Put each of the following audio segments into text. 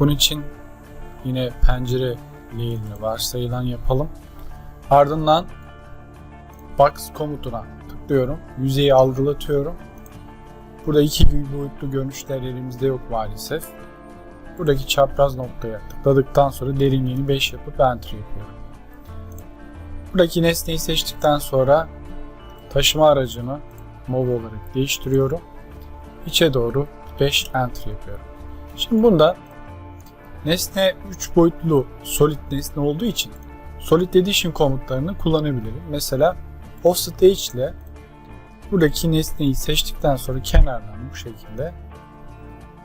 Bunun için yine pencere layer'ını varsayılan yapalım. Ardından box komutuna tıklıyorum. Yüzeyi algılatıyorum. Burada iki boyutlu görünüşler elimizde yok maalesef. Buradaki çapraz noktaya tıkladıktan sonra derinliğini 5 yapıp enter yapıyorum. Buradaki nesneyi seçtikten sonra taşıma aracını mob olarak değiştiriyorum. İçe doğru 5 enter yapıyorum. Şimdi bunda nesne 3 boyutlu solid nesne olduğu için solid edition komutlarını kullanabilirim. Mesela offstage ile buradaki nesneyi seçtikten sonra kenardan bu şekilde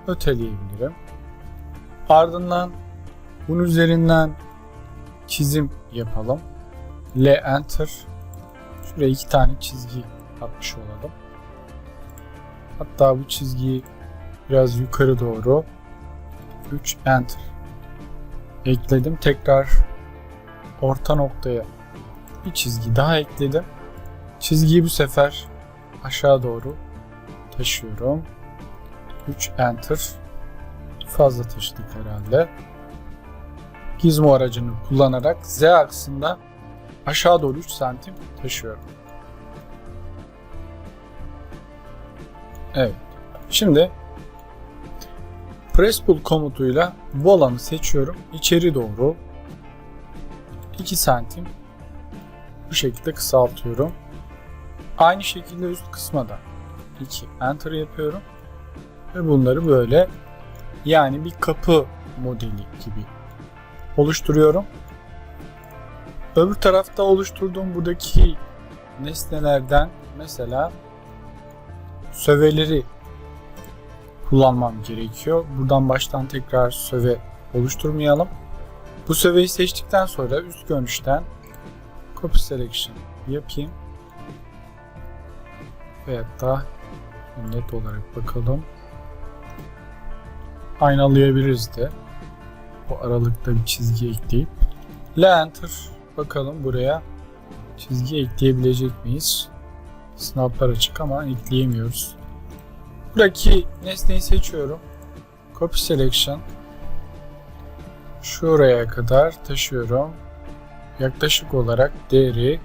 öteleyebilirim. Ardından bunun üzerinden çizim yapalım. L enter. Şuraya iki tane çizgi atmış olalım. Hatta bu çizgiyi biraz yukarı doğru 3 enter ekledim. Tekrar orta noktaya bir çizgi daha ekledim. Çizgiyi bu sefer aşağı doğru taşıyorum. 3 enter fazla taşıdık herhalde. Gizmo aracını kullanarak Z aksında aşağı doğru 3 santim taşıyorum. Evet. Şimdi press pull komutuyla bu alanı seçiyorum. İçeri doğru 2 santim bu şekilde kısaltıyorum. Aynı şekilde üst kısma da 2 enter yapıyorum. Ve bunları böyle yani bir kapı modeli gibi oluşturuyorum. Öbür tarafta oluşturduğum buradaki nesnelerden mesela söveleri kullanmam gerekiyor. Buradan baştan tekrar söve oluşturmayalım. Bu söveyi seçtikten sonra üst görünüşten copy selection yapayım. Veyahut da net olarak bakalım. Aynalayabiliriz de. Bu aralıkta bir çizgi ekleyip. Enter bakalım buraya çizgi ekleyebilecek miyiz? Snaplar açık ama ekleyemiyoruz. Buradaki nesneyi seçiyorum. Copy selection. Şuraya kadar taşıyorum. Yaklaşık olarak değeri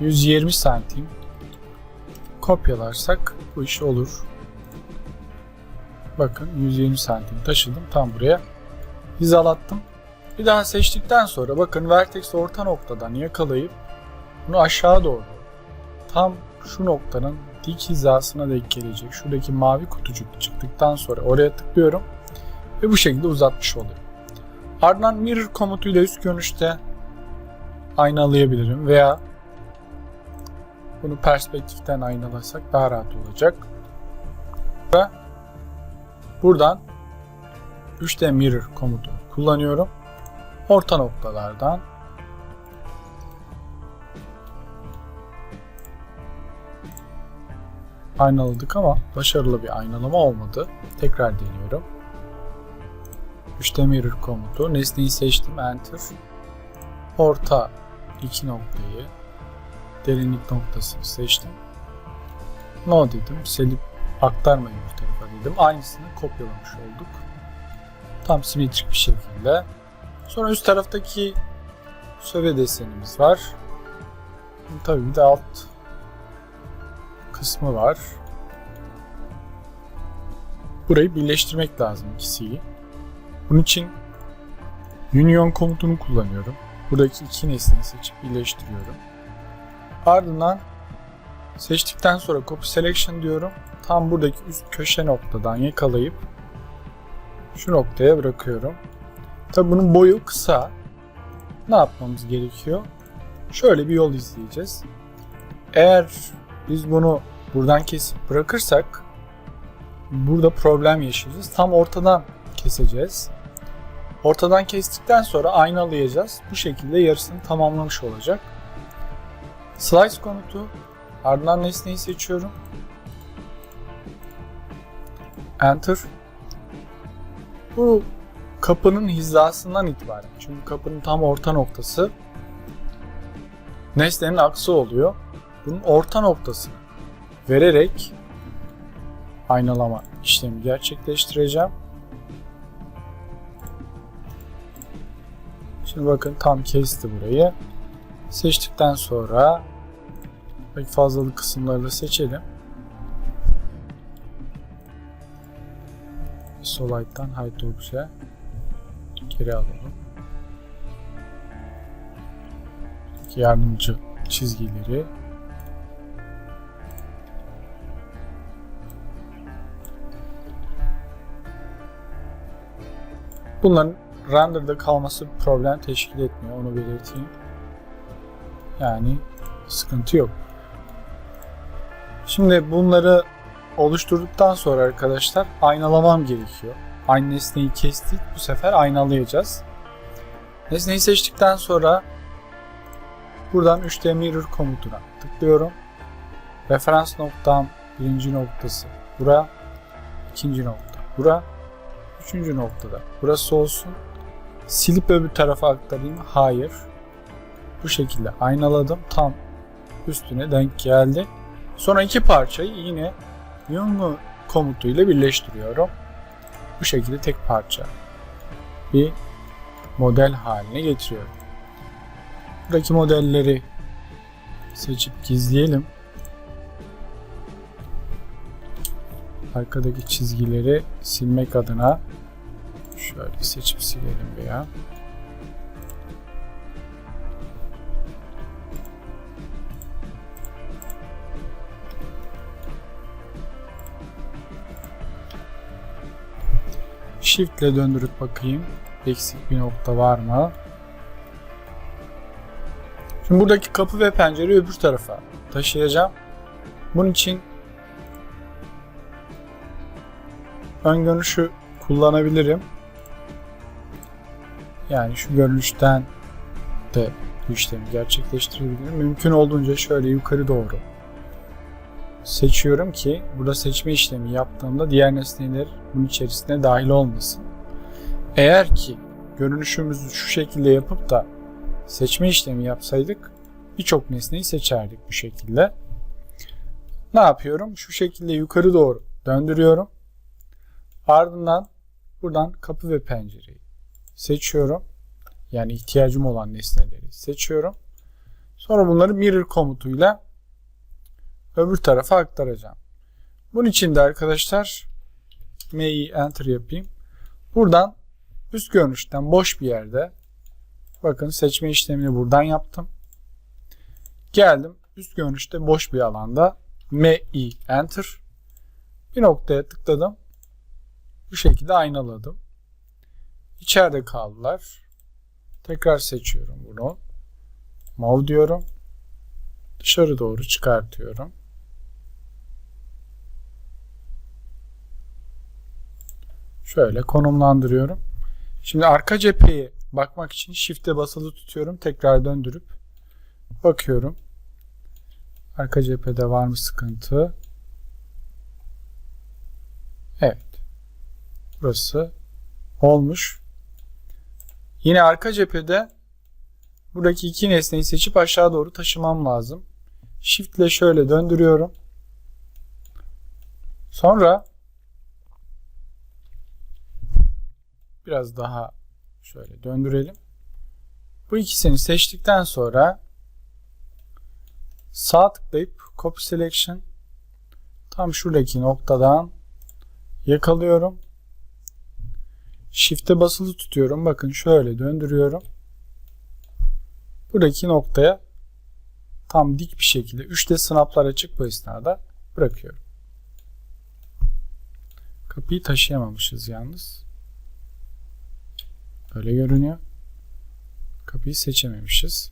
120 santim kopyalarsak bu iş olur. Bakın 120 santim taşıdım tam buraya hizalattım. Bir daha seçtikten sonra bakın vertex orta noktadan yakalayıp bunu aşağı doğru tam şu noktanın dik hizasına denk gelecek. Şuradaki mavi kutucuk çıktıktan sonra oraya tıklıyorum ve bu şekilde uzatmış oluyorum. Ardından mirror komutuyla üst görünüşte aynalayabilirim veya bunu perspektiften aynalasak daha rahat olacak. Ve buradan 3D mirror komutu kullanıyorum. Orta noktalardan aynaladık ama başarılı bir aynalama olmadı. Tekrar deniyorum. 3D mirror komutu. Nesneyi seçtim. Enter. Orta iki noktayı derinlik noktasını seçtim. No dedim. Selip aktarmayın bu tarafa dedim. Aynısını kopyalamış olduk. Tam simetrik bir şekilde. Sonra üst taraftaki söve desenimiz var. Tabii bir de alt kısmı var. Burayı birleştirmek lazım ikisiyi. Bunun için union komutunu kullanıyorum. Buradaki iki nesneyi seçip birleştiriyorum. Ardından seçtikten sonra copy selection diyorum. Tam buradaki üst köşe noktadan yakalayıp şu noktaya bırakıyorum. Tabi bunun boyu kısa. Ne yapmamız gerekiyor? Şöyle bir yol izleyeceğiz. Eğer biz bunu buradan kesip bırakırsak burada problem yaşayacağız. Tam ortadan keseceğiz. Ortadan kestikten sonra aynalayacağız. Bu şekilde yarısını tamamlamış olacak. Slice komutu ardından nesneyi seçiyorum. Enter. Bu kapının hizasından itibaren. Çünkü kapının tam orta noktası nesnenin aksı oluyor. Bunun orta noktasını vererek aynalama işlemi gerçekleştireceğim. Şimdi bakın tam kesti burayı. Seçtikten sonra fazlalık kısımları da seçelim. Solite'dan Hide Object'e geri alalım. Yardımcı çizgileri Bunların render'da kalması problem teşkil etmiyor. Onu belirteyim. Yani sıkıntı yok. Şimdi bunları oluşturduktan sonra arkadaşlar aynalamam gerekiyor. Aynı nesneyi kestik. Bu sefer aynalayacağız. Nesneyi seçtikten sonra buradan 3D Mirror komutuna tıklıyorum. Referans noktam birinci noktası bura, ikinci nokta bura, üçüncü noktada burası olsun. Silip öbür tarafa aktarayım. Hayır. Bu şekilde aynaladım. Tam üstüne denk geldi. Sonra iki parçayı yine Yungu komutuyla birleştiriyorum. Bu şekilde tek parça bir model haline getiriyorum. Buradaki modelleri seçip gizleyelim. Arkadaki çizgileri silmek adına şöyle seçip silelim veya Shift ile döndürüp bakayım. Eksik bir nokta var mı? Şimdi buradaki kapı ve pencereyi öbür tarafa taşıyacağım. Bunun için ön görünüşü kullanabilirim. Yani şu görünüşten de bu işlemi gerçekleştirebilirim. Mümkün olduğunca şöyle yukarı doğru seçiyorum ki burada seçme işlemi yaptığımda diğer nesneler bunun içerisine dahil olmasın. Eğer ki görünüşümüzü şu şekilde yapıp da seçme işlemi yapsaydık birçok nesneyi seçerdik bu şekilde. Ne yapıyorum? Şu şekilde yukarı doğru döndürüyorum. Ardından buradan kapı ve pencereyi seçiyorum. Yani ihtiyacım olan nesneleri seçiyorum. Sonra bunları mirror komutuyla öbür tarafa aktaracağım. Bunun için de arkadaşlar M'yi enter yapayım. Buradan üst görünüşten boş bir yerde bakın seçme işlemini buradan yaptım. Geldim üst görünüşte boş bir alanda MI enter bir noktaya tıkladım. Bu şekilde aynaladım. İçeride kaldılar. Tekrar seçiyorum bunu. Move diyorum. Dışarı doğru çıkartıyorum. Şöyle konumlandırıyorum. Şimdi arka cepheye bakmak için shift'e basılı tutuyorum. Tekrar döndürüp bakıyorum. Arka cephede var mı sıkıntı? Evet. Burası olmuş. Yine arka cephede buradaki iki nesneyi seçip aşağı doğru taşımam lazım. Shift ile şöyle döndürüyorum. Sonra biraz daha şöyle döndürelim. Bu ikisini seçtikten sonra sağ tıklayıp copy selection tam şuradaki noktadan yakalıyorum. Shift'e basılı tutuyorum. Bakın şöyle döndürüyorum. Buradaki noktaya tam dik bir şekilde 3D snaplar açık bu esnada bırakıyorum. Kapıyı taşıyamamışız yalnız. Öyle görünüyor. Kapıyı seçememişiz.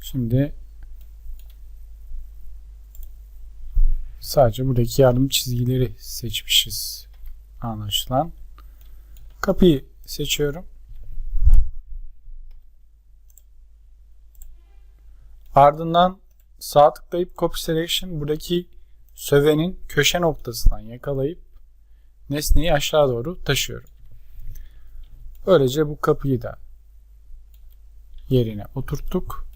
Şimdi sadece buradaki yardım çizgileri seçmişiz anlaşılan. Kapıyı seçiyorum. Ardından sağ tıklayıp copy selection buradaki sövenin köşe noktasından yakalayıp nesneyi aşağı doğru taşıyorum. Böylece bu kapıyı da yerine oturttuk.